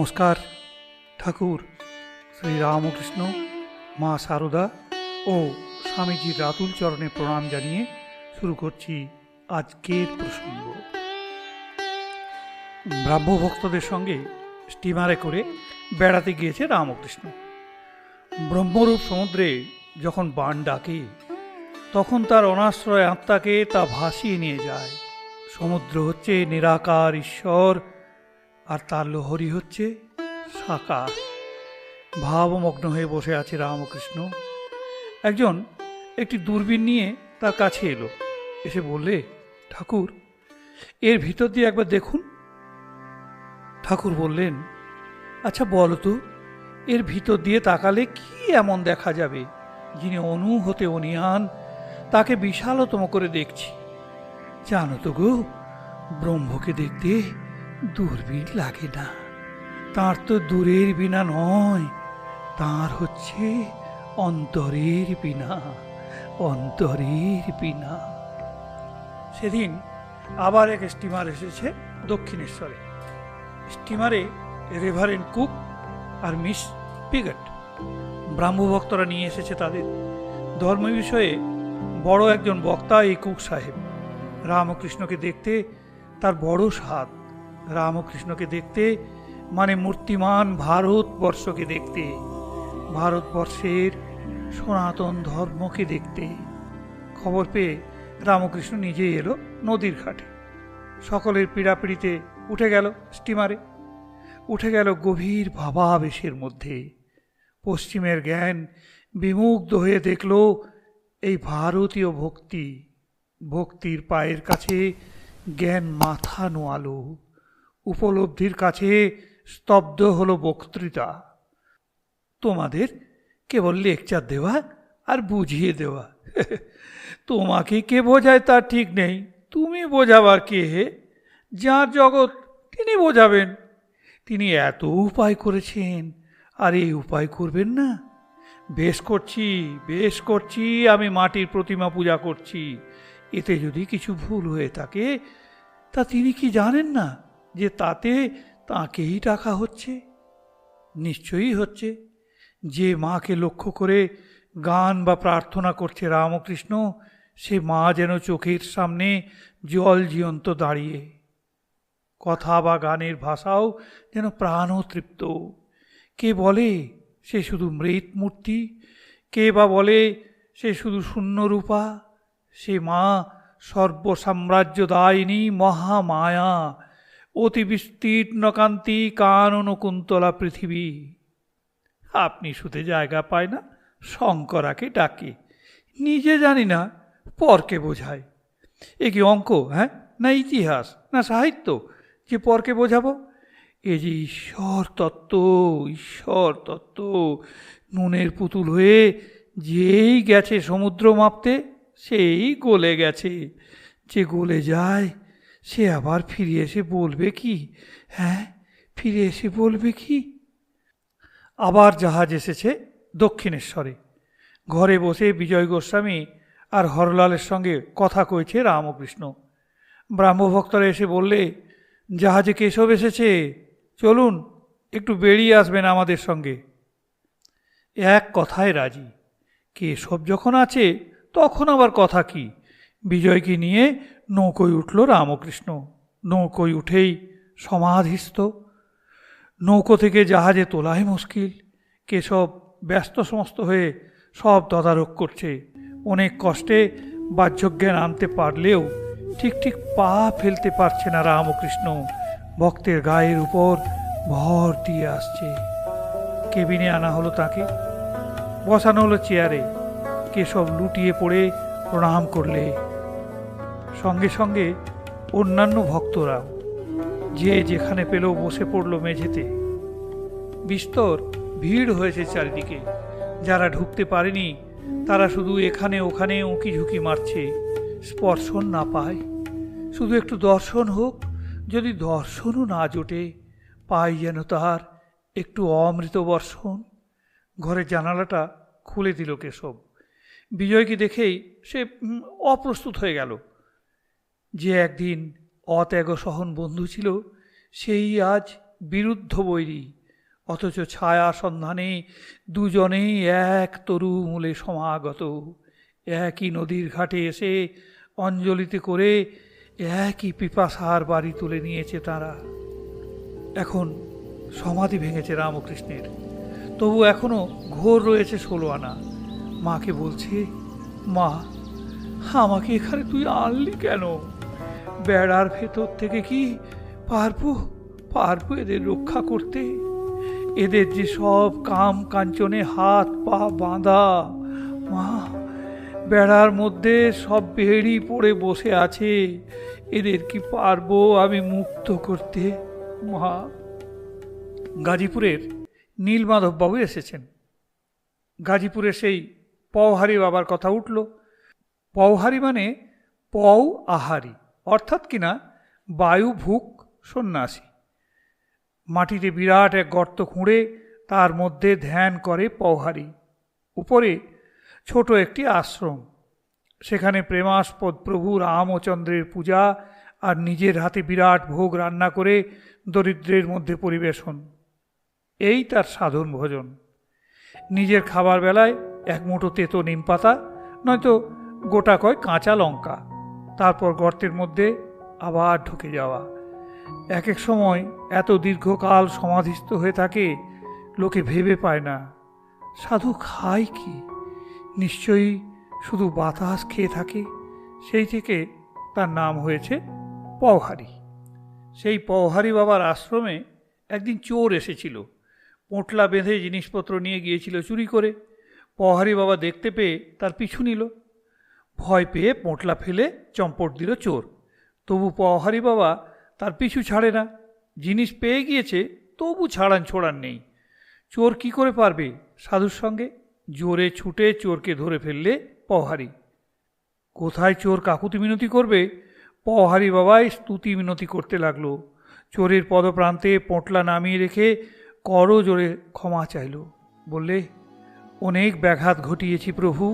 নমস্কার। ঠাকুর, শ্রী রামকৃষ্ণ, মা সারদা ও স্বামীজির রাতুল চরণে প্রণাম জানিয়ে শুরু করছি আজকের প্রসঙ্গ। ব্রাহ্ম ভক্তদের সঙ্গে স্টিমারে করে বেড়াতে গিয়েছে রামকৃষ্ণ। ব্রহ্মরূপ সমুদ্রে যখন বান ডাকে, তখন তার অনাশ্রয় আত্মাকে তা ভাসিয়ে নিয়ে যায়। সমুদ্র হচ্ছে নিরাকার ঈশ্বর আর তার লহরী হচ্ছে সাকার ভাবমগ্ন হয়ে বসে আছে রামকৃষ্ণ। একজন একটি দূরবীন নিয়ে তার কাছে এলো। এসে বললে, ঠাকুর, এর ভিতর দিয়ে একবার দেখুন। ঠাকুর বললেন আচ্ছা বলো তো, এর ভিতর দিয়ে তাকালে কি এমন দেখা যাবে? যিনি অনু হতে অনিয়ান, তাকে বিশালতম করে দেখছি। জানো তো গো, ব্রহ্মকে দেখতে দূরবীন লাগে না। তার তো দূরের বিনা নয়, তার হচ্ছে অন্তরের বিনা অন্তরের বিনা। সেদিন আবার এক স্টিমার এসেছে দক্ষিণেশ্বরে। স্টিমারে রেভারেন্ট কুক আর মিস পিগট। ব্রাহ্মভক্তরা নিয়ে এসেছে তাদের। ধর্ম বিষয়ে বড় একজন বক্তা এই কুক সাহেব। রামকৃষ্ণকে দেখতে তার বড় স্বাদ। রামকৃষ্ণকে দেখতে মানে মূর্তিমান ভারতবর্ষকে দেখতে, ভারতবর্ষের সনাতন ধর্মকে দেখতে। খবর পেয়ে রামকৃষ্ণ নিজেই এলো নদীর ঘাটে। সকলের পীড়াপিড়িতে উঠে গেল স্টিমারে। উঠে গেল গভীর ভাবাবেশের মধ্যে। পশ্চিমের জ্ঞান বিমুগ্ধ হয়ে দেখল এই ভারতীয় ভক্তি। ভক্তির পায়ের কাছে জ্ঞান মাথা নোয়ালো উপলব্ধির কাছে স্তব্ধ হলো বক্তৃতা। তোমাদের কেবল লেকচার দেওয়া আর বুঝিয়ে দেওয়া। তোমাকে কে বোঝায় তার ঠিক নেই। তুমি বোঝাবার কে হে? যার জগৎ তিনি বোঝাবেন। তিনি এত উপায় করেছেন, আর এই উপায় করবেন না। বেশ করছি বেশ করছি, আমি মাটির প্রতিমা পূজা করছি। এতে যদি কিছু ভুল হয়ে থাকে, তা তিনি কি জানেন না? যে তাতে তাকেই ডাকা হচ্ছে। নিশ্চয়ই হচ্ছে। যে মাকে লক্ষ্য করে গান বা প্রার্থনা করছে রামকৃষ্ণ, সে মা যেন চোখের সামনে জল জীবন্ত দাঁড়িয়ে। কথা বা গানের ভাষাও যেন প্রাণতৃপ্ত। কে বলে সে শুধু মৃত মূর্তি? কে বা বলে সে শুধু শূন্যরূপা সে মা সর্বসাম্রাজ্যদায়িনী মহামায়া। অতি বিস্তীর্ণকান্তি কানন কুন্তলা পৃথিবী। আপনি শুতে জায়গা পায় না, শঙ্করাকে ডাকে। নিজে জানি না, পরকে বোঝায়। এ কি অঙ্ক হ্যাঁ? না ইতিহাস, না সাহিত্য? যে পরকে বোঝাবো? এ যে ঈশ্বর তত্ত্ব ঈশ্বর তত্ত্ব। নুনের পুতুল হয়ে যেই গেছে সমুদ্র মাপতে, সেই গলে গেছে। যে গলে যায় সে আবার ফিরে এসে বলবে কি? হ্যাঁ ফিরে এসে বলবে কি? আবার জাহাজ এসেছে দক্ষিণেশ্বরে। ঘরে বসে বিজয় গোস্বামী আর হরলালের সঙ্গে কথা কইছে রামকৃষ্ণ। ব্রাহ্মভক্তরা এসে বললে, জাহাজে কেশব এসেছে। চলুন, একটু বেরিয়ে আসবেন আমাদের সঙ্গে। এক কথায় রাজি। কেশব যখন আছে, তখন আবার কথা কি? বিজয়কে নিয়ে নৌকোয় উঠল রামকৃষ্ণ। নৌকোয় উঠেই সমাধিস্থ। নৌকো থেকে জাহাজে তোলাই মুশকিল। কেশব ব্যস্ত সমস্ত হয়ে সব তদারক করছে। অনেক কষ্টে বাহ্যজ্ঞান আনতে পারলেও ঠিক ঠিক পা ফেলতে পারছে না রামকৃষ্ণ। ভক্তের গায়ের উপর ভর দিয়ে আসছে। কেবিনে আনা হলো তাকে। বসানো হলো চেয়ারে। কেশব লুটিয়ে পড়ে প্রণাম করলে। সঙ্গে সঙ্গে অন্যান্য ভক্তরাও যে যেখানে পেল বসে পড়ল মেঝেতে। বিস্তর ভিড় হয়েছে চারিদিকে। যারা ঢুকতে পারেনি, তারা শুধু এখানে ওখানে উঁকি ঝুঁকি মারছে, স্পর্শন না পায়। শুধু একটু দর্শন হোক, যদি দর্শনও না জোটে, পাই যেন তার একটু অমৃত বর্ষণ। ঘরের জানালাটা খুলে দিল কেশব। বিজয়কে দেখেই সে অপ্রস্তুত হয়ে গেল। যে একদিন অত্যাগ সহন বন্ধু ছিল, সেই আজ বিরুদ্ধ বৈরী। অথচ ছায়া সন্ধানে দুজনেই এক তরু মূলে সমাগত। একই নদীর ঘাটে এসে অঞ্জলিতে করে একই পিপাসার বাড়ি তুলে নিয়েছে তারা। এখন সমাধি ভেঙেছে রামকৃষ্ণের। তবু এখনও ঘোর রয়েছে ষোলো আনা। মাকে বলছে, মা, আমাকে এখানে তুই আনলি কেন? বেড়ার ভেতর থেকে কি পারব? পারব এদের রক্ষা করতে? এদের যে সব কাম কাঞ্চনে হাত পা বাঁধা। মা, বেড়ার মধ্যে সব বেড়ি পড়ে বসে আছে। এদের কি পারব আমি মুক্ত করতে? মা, গাজীপুরের নীলমাধববাবু এসেছেন। গাজীপুরে সেই পওহারি বাবার কথা উঠল। পওহারি মানে পও আহারি। অর্থাৎ কিনা বায়ু, ভুক, সন্ন্যাসী। মাটিতে বিরাট এক গর্ত খুঁড়ে তার মধ্যে ধ্যান করে পওহারি। উপরে ছোট একটি আশ্রম। সেখানে প্রেমাস্পদ প্রভু রামচন্দ্রের পূজা আর নিজের হাতে বিরাট ভোগ রান্না করে দরিদ্রের মধ্যে পরিবেশন। এই তার সাধন ভোজন। নিজের খাবার বেলায় এক মুঠো তেতো নিম পাতা, নয়তো গোটা কয় কাঁচা লঙ্কা। তারপর গর্তের মধ্যে আবার ঢুকে যাওয়া। এক এক সময় এত দীর্ঘকাল সমাধিস্থ হয়ে থাকে, লোকে ভেবে পায় না। সাধু খায় কি? নিশ্চয়ই শুধু বাতাস খেয়ে থাকে। সেই থেকে তার নাম হয়েছে পওহারি। সেই পওহারি বাবার আশ্রমে একদিন চোর এসেছিল। পোঁটলা বেঁধে জিনিসপত্র নিয়ে গিয়েছিল চুরি করে। পওহারি বাবা দেখতে পেয়ে তার পিছু নিল। ভয় পেয়ে পোঁটলা ফেলে চম্পট দিল চোর। তবু পওহারি বাবা তার পিছু ছাড়ে না। জিনিস পেয়ে গিয়েছে, তবু ছাড়ান ছোড়ান নেই। চোর কি করে পারবে সাধুর সঙ্গে? জোরে ছুটে চোরকে ধরে ফেললে পওহারি কোথায় চোর কাকুতি মিনতি করবে? পওহারি বাবাই স্তুতি মিনতি করতে লাগল। চোরের পদপ্রান্তে পোঁটলা নামিয়ে রেখে করো জোরে ক্ষমা চাইল। বললে, অনেক ব্যাঘাত ঘটিয়েছি প্রভু।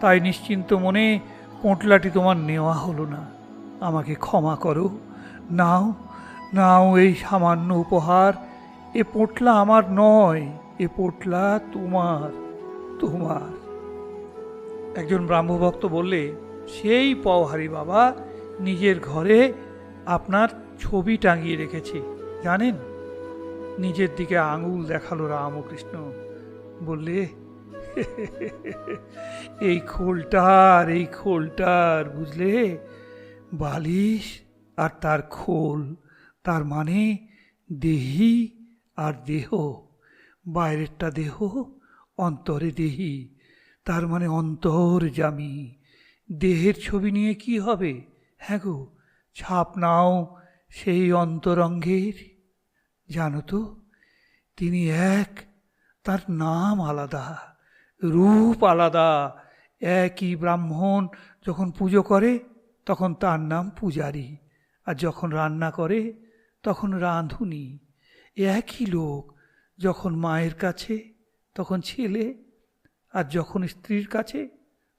তাই নিশ্চিন্ত মনে পোঁটলাটি তোমার নেওয়া হলো না। আমাকে ক্ষমা করো। নাও নাও এই সামান্য উপহার। এ পোটলা আমার নয়, এ পোটলা তোমার তোমার। একজন ব্রাহ্মভক্ত বললে, সেই পওহারি বাবা নিজের ঘরে আপনার ছবি টাঙিয়ে রেখেছে, জানেন? নিজের দিকে আঙুল দেখাল রামকৃষ্ণ। বললে এই খোলটার এই খোলটার, বুঝলে? বালিশ আর তার খোল, তার মানে দেহি আর দেহ। বাইরেরটা দেহ, অন্তরে দেহি। তার মানে অন্তর জামি। দেহের ছবি নিয়ে কি হবে? হ্যাঁ গো, ছাপ নাও সেই অন্তরঙ্গের। জানো তো, তিনি এক, তার নাম আলাদা। রূপ আলাদা। একই ব্রাহ্মণ যখন পুজো করে, তখন তার নাম পূজারী। আর যখন রান্না করে, তখন রাঁধুনি। একই লোক যখন মায়ের কাছে, তখন ছেলে। আর যখন স্ত্রীর কাছে,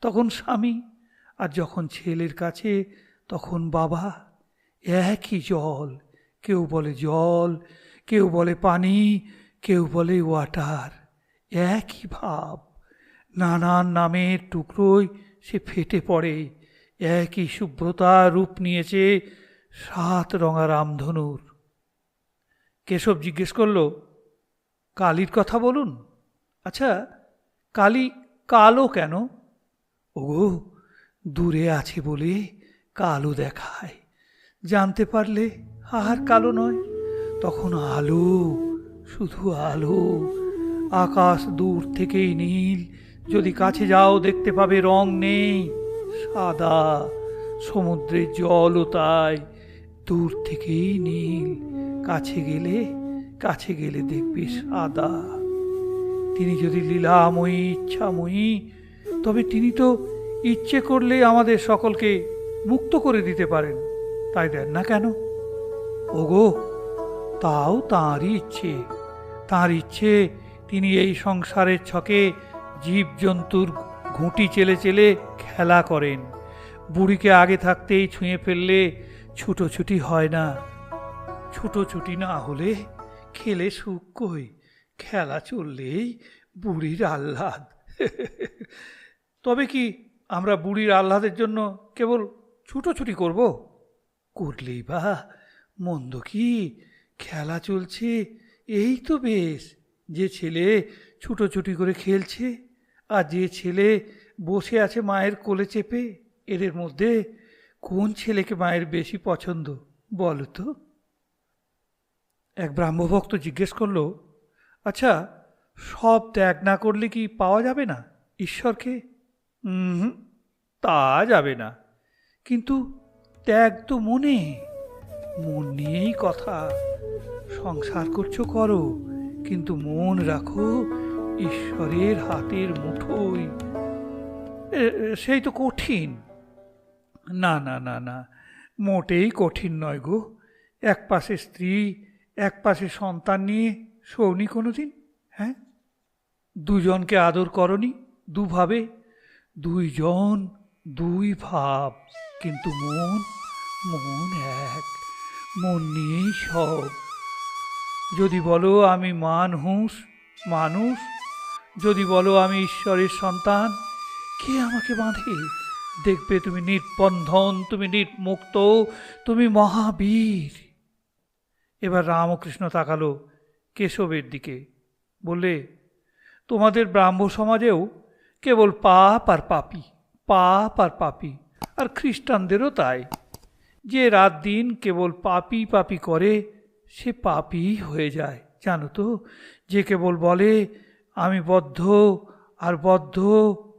তখন স্বামী। আর যখন ছেলের কাছে, তখন বাবা। একই জল। কেউ বলে জল, কেউ বলে পানি, কেউ বলে ওয়াটার। একই ভাব। নানান নামের টুকরোয় সে ফেটে পড়ে। একই শুভ্রতা রূপ নিয়েছে সাত রঙা রামধনুর। কেশব জিজ্ঞেস করল, কালীর কথা বলুন? আচ্ছা কালি কালো কেন? ওগো, দূরে আছে বলে কালো দেখায়। জানতে পারলে আর কালো নয়। তখন আলো, শুধু আলো, আকাশ দূর থেকেই নীল যদি কাছে যাও, দেখতে পাবে রং নেই, সাদা, সমুদ্রের জলও তাই, দূর থেকেই নীল, কাছে গেলে কাছে গেলে দেখবে সাদা। তিনি যদি লীলাময়ী, ইচ্ছাময়ী, তবে তিনি তো ইচ্ছে করলে আমাদের সকলকে মুক্ত করে দিতে পারেন, তাই দেন না কেন? ওগো, তাও তাঁরই ইচ্ছে, তাঁর ইচ্ছে তিনি এই সংসারের ছকে জীবজন্তুর ঘুঁটি চেলে চেলে খেলা করেন। বুড়িকে আগে থাকতেই ছুঁয়ে ফেললে ছুটোছুটি হয় না। ছুটোছুটি না হলে খেলে সুখ কই? খেলা চললেই বুড়ির আহ্লাদ। তবে কি আমরা বুড়ির আহ্লাদের জন্য কেবল ছুটোছুটি করব? করলেই বা মন্দ কি? খেলা চলছে, এই তো বেশ। যে ছেলে ছুটোছুটি করে খেলছে আর যে ছেলে বসে আছে মায়ের কোলে চেপে, এদের মধ্যে কোন ছেলেকে মায়ের বেশি পছন্দ, বলো তো? এক ব্রাহ্মভক্ত জিজ্ঞেস করল আচ্ছা সব ত্যাগ না করলে কি পাওয়া যাবে না ঈশ্বরকে? হুম তা যাবে না। কিন্তু ত্যাগ তো মনে, মন নিয়েই কথা। সংসার করছ করো, কিন্তু মন রাখো ঈশ্বরের হাতের মুঠোই সেই তো কঠিন। না না না না, মোটেই কঠিন নয় গো। এক পাশে স্ত্রী, এক পাশে সন্তান নিয়ে শোনি কোনো দিন হ্যাঁ? দুজনকে আদর করনি দুভাবে। দুইজন, দুই ভাব, কিন্তু মন মন এক, মন নিয়েই সব। যদি বলো আমি মানুষ মানুষ যদি বলো আমি ঈশ্বরের সন্তান, কে আমাকে বাঁধে? দেখবে তুমি নির্বন্ধন, তুমি নির্মুক্ত, তুমি মহাবীর। এবার রামকৃষ্ণ তাকালো কেশবের দিকে, বললে, তোমাদের ব্রাহ্ম সমাজেও কেবল পাপ আর পাপি, পাপ আর পাপি, আর খ্রিস্টানদেরও তাই। যে রাত দিন কেবল পাপি পাপি করে, সে পাপি হয়ে যায়, জানো তো? যে কেবল বলে আমি বদ্ধ আর বদ্ধ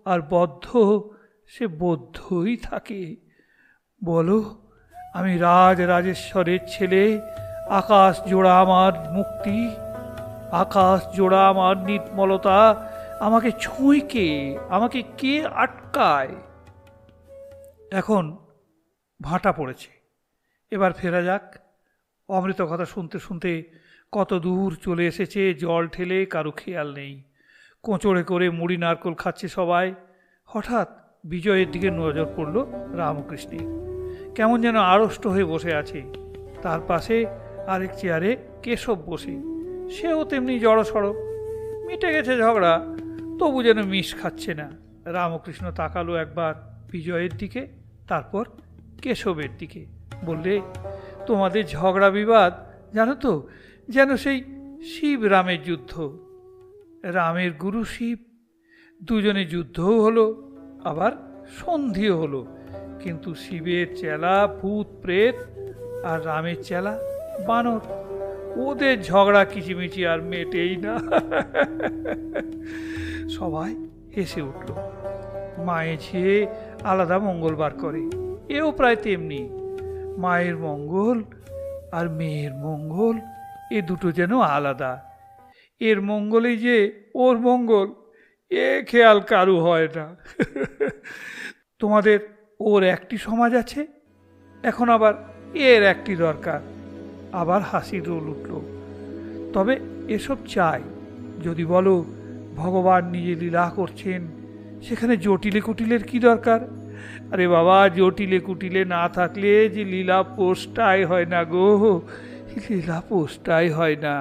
আর বদ্ধ, সে বদ্ধই থাকে। বলো, আমি রাজ রাজেশ্বরের ছেলে, আকাশ জোড়া আমার মুক্তি, আকাশ জোড়া আমার নির্মলতা, আমাকে ছুঁই কে আমাকে কে আটকায়? এখন ভাটা পড়েছে। এবার ফেরা যাক। অমৃত কথা শুনতে শুনতে কত দূর চলে এসেছে, জল ঠেলে কারও খেয়াল নেই। কোঁচড়ে করে মুড়ি, নারকোল খাচ্ছে সবাই। হঠাৎ বিজয়ের দিকে নজর পড়ল রামকৃষ্ণের কেমন যেন আড়ষ্ট হয়ে বসে আছে। তার পাশে আরেক চেয়ারে কেশব বসে। সেও তেমনি জড়সড়। মিটে গেছে ঝগড়া, তবু যেন মিশ খাচ্ছে না। রামকৃষ্ণ তাকালো একবার বিজয়ের দিকে, তারপর কেশবের দিকে। বললে, তোমাদের ঝগড়া বিবাদ, জানো তো, যেন সেই শিব রামের যুদ্ধ। রামের গুরু শিব। দুজনে যুদ্ধও হলো, আবার সন্ধিও হলো। কিন্তু শিবের চেলা, ভূত, প্রেত আর রামের চেলা, বানর। ওদের ঝগড়া কিচিমিচি আর মেটেই না। সবাই হেসে উঠল। মায়ে ঝিয়ে আলাদা মঙ্গলবার করে। এও প্রায় তেমনি। মায়ের মঙ্গল আর মেয়ের মঙ্গল, এ দুটো যেন আলাদা। এর মঙ্গলেই যে ওর মঙ্গল, এ খেয়াল কারু হয় না। তোমাদের ওর একটি সমাজ আছে, এখন আবার এর একটি দরকার। আবার হাসির রোল উঠল। তবে এসব চাই, যদি বলো ভগবান নিজে লীলা করছেন, সেখানে জটিলে কুটিলের কি দরকার? আরে বাবা জটিলে কুটিলে না থাকলে যে লীলা পোস্টাই হয় না গো, লীলা পোস্টাই হয় না।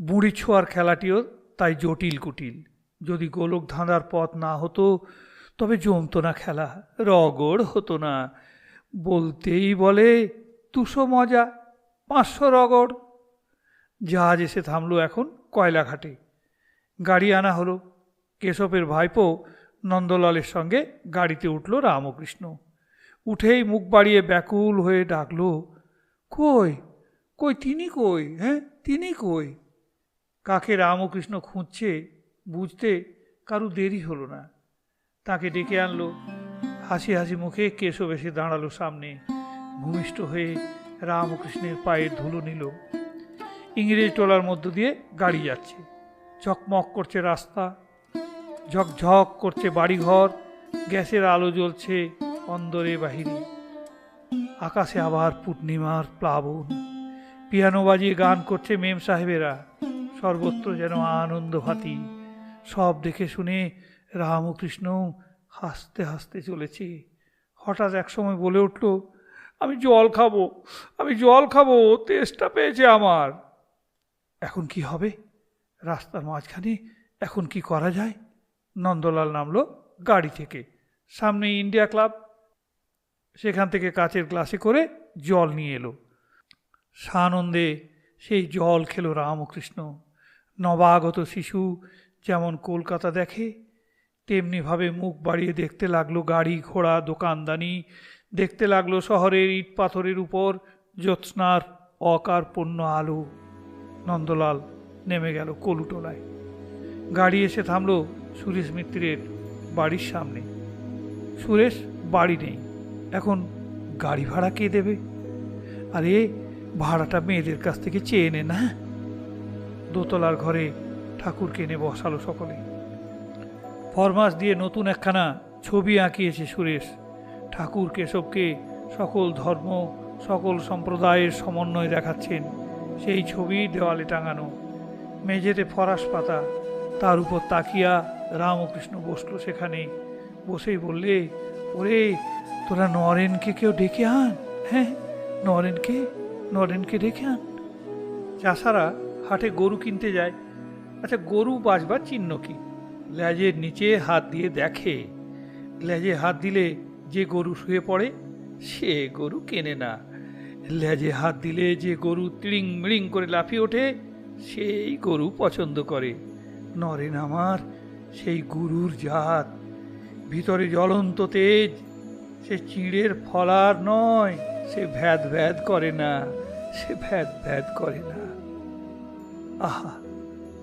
বুড়ি ছোঁয়ার খেলাটিও তাই জটিল কুটিল। যদি গোলক ধাঁধার পথ না হতো, তবে জমতো না খেলা, রগড় হতো না। বলতেই বলে, দুশো মজা, পাঁচশো রগড়। জাহাজ এসে থামলো এখন কয়লাঘাটে। গাড়ি আনা হলো। কেশবের ভাইপো নন্দলালের সঙ্গে গাড়িতে উঠল রামকৃষ্ণ। উঠেই মুখ বাড়িয়ে ব্যাকুল হয়ে ডাকল, কই কই, তিনি কই হ্যাঁ তিনি কই? কাকে রামকৃষ্ণ খুঁজছে বুঝতে কারু দেরি হলো না। তাকে ডেকে আনলো। হাসি হাসি মুখে কেশব এসে দাঁড়াল সামনে। ভূমিষ্ঠ হয়ে রামকৃষ্ণের পায়ের ধুলো নিল। ইংরেজ টোলার মধ্য দিয়ে গাড়ি যাচ্ছে। ঝকমক করছে রাস্তা। ঝকঝক করছে বাড়িঘর। গ্যাসের আলো জ্বলছে অন্দরে বাহিরে। আকাশে আবার পূর্ণিমার প্লাবন। পিয়ানো বাজিয়ে গান করছে মেম সাহেবেরা। সর্বত্র যেন আনন্দ ভাতি। সব দেখে শুনে রামকৃষ্ণ হাসতে হাসতে চলেছে। হঠাৎ একসময় বলে উঠল, আমি জল খাব, আমি জল খাব তেষ্টা পেয়েছে আমার। এখন কি হবে? রাস্তার মাঝখানে এখন কি করা যায়? নন্দলাল নামলো গাড়ি থেকে। সামনে ইন্ডিয়া ক্লাব। সেখান থেকে কাচের গ্লাসে করে জল নিয়ে এলো। সানন্দে সেই জল খেলো রামকৃষ্ণ। নবাগত শিশু যেমন কলকাতা দেখে তেমনিভাবে মুখ বাড়িয়ে দেখতে লাগল গাড়ি, ঘোড়া, দোকানদানি, দেখতে লাগল শহরের ইট পাথরের উপর জ্যোৎস্নার অকারপূর্ণ আলো। নন্দলাল নেমে গেল কলুটোলায়। গাড়ি এসে থামলো সুরেশ মিত্রের বাড়ির সামনে। সুরেশ, বাড়ি নেই। এখন গাড়ি ভাড়া কে দেবে? আরে, ভাড়াটা মেয়েদের কাছ থেকে চেয়ে নে না? দোতলার ঘরে ঠাকুরকে এনে বসালো সকলে। ফরমাস দিয়ে নতুন একখানা ছবি আঁকিয়েছে সুরেশ। ঠাকুর কেশবকে সকল ধর্ম, সকল সম্প্রদায়ের সমন্বয় দেখাচ্ছেন। সেই ছবি দেওয়ালে টাঙানো। মেঝেতে ফরাস পাতা। তার উপর তাকিয়া রামকৃষ্ণ বসল সেখানে। বসেই বললে, ওরে, তোরা নরেনকে কেউ ডেকে আন? হ্যাঁ নরেনকে নরেনকে ডেকে আন? চাষারা হাটে গরু কিনতে যায়। আচ্ছা গরু বাঁচবার চিহ্ন কি? লেজের নিচে হাত দিয়ে দেখে। লেজে হাত দিলে যে গরু শুয়ে পড়ে, সে গরু কেনে না। লেজে হাত দিলে যে গরু তিড়িং মিড়িং করে লাফিয়ে ওঠে, সেই গরু পছন্দ করে। নরেন আমার, সেই গরুর জাত। ভিতরে জ্বলন্ত তেজ, সে চিড়ের ফলার নয়, সে ভ্যাদ ভ্যাদ করে না, সে ভ্যাদ ভ্যাদ করে না। আহা,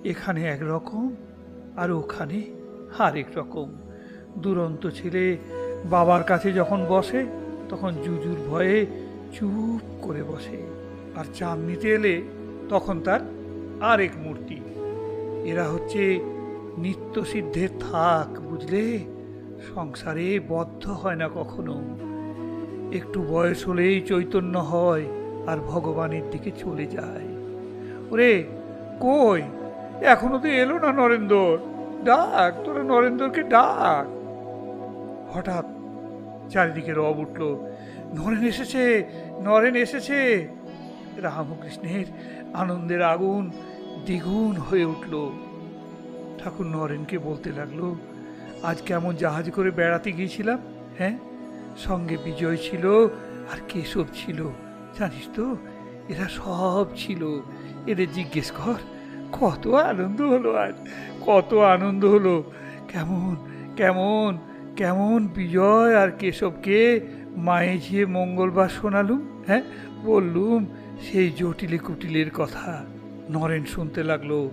এখানে একরকম আর ওখানে আরেক রকম। দুরন্ত ছেলে বাবার কাছে যখন বসে, তখন জুজুর ভয়ে চুপ করে বসে। আর চাঁদ নিতে এলে তখন তার আরেক মূর্তি। এরা হচ্ছে নিত্য সিদ্ধের থাক, বুঝলে? সংসারে বদ্ধ হয় না কখনো। একটু বয়স হলেই চৈতন্য হয় আর ভগবানের দিকে চলে যায়। ওরে কই? এখনও তো এলো না নরেন্দর। ডাক, তোরা নরেন্দ্রকে ডাক। হঠাৎ চারিদিকে রব উঠল। নরেন এসেছে নরেন এসেছে। রামকৃষ্ণের আনন্দের আগুন দ্বিগুণ হয়ে উঠল। ঠাকুর নরেনকে বলতে লাগল, আজ কেমন জাহাজ করে বেড়াতে গিয়েছিলাম হ্যাঁ? সঙ্গে বিজয় ছিল আর কেশব ছিল, জানিস তো? এরা সব ছিল। এদের জিজ্ঞেস কর, কত আনন্দ হলো আজ, কত আনন্দ হলো। কেমন কেমন কেমন বিজয় আর কেশবকে মায়ে ঝিয়ে মঙ্গলবার শোনালুম হ্যাঁ? বললুম সেই জটিলে কুটিলের কথা। নরেন শুনতে লাগল,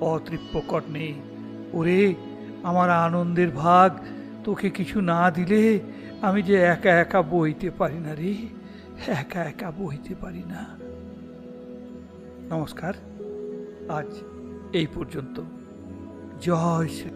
অতৃপ্ত কর্ণে, ওরে, আমার আনন্দের ভাগ, তোকে কিছু না দিলে আমি যে একা একা বইতে পারি না রে, একা একা বইতে পারি না। নমস্কার। আজ এই পর্যন্ত। জয় শ্রী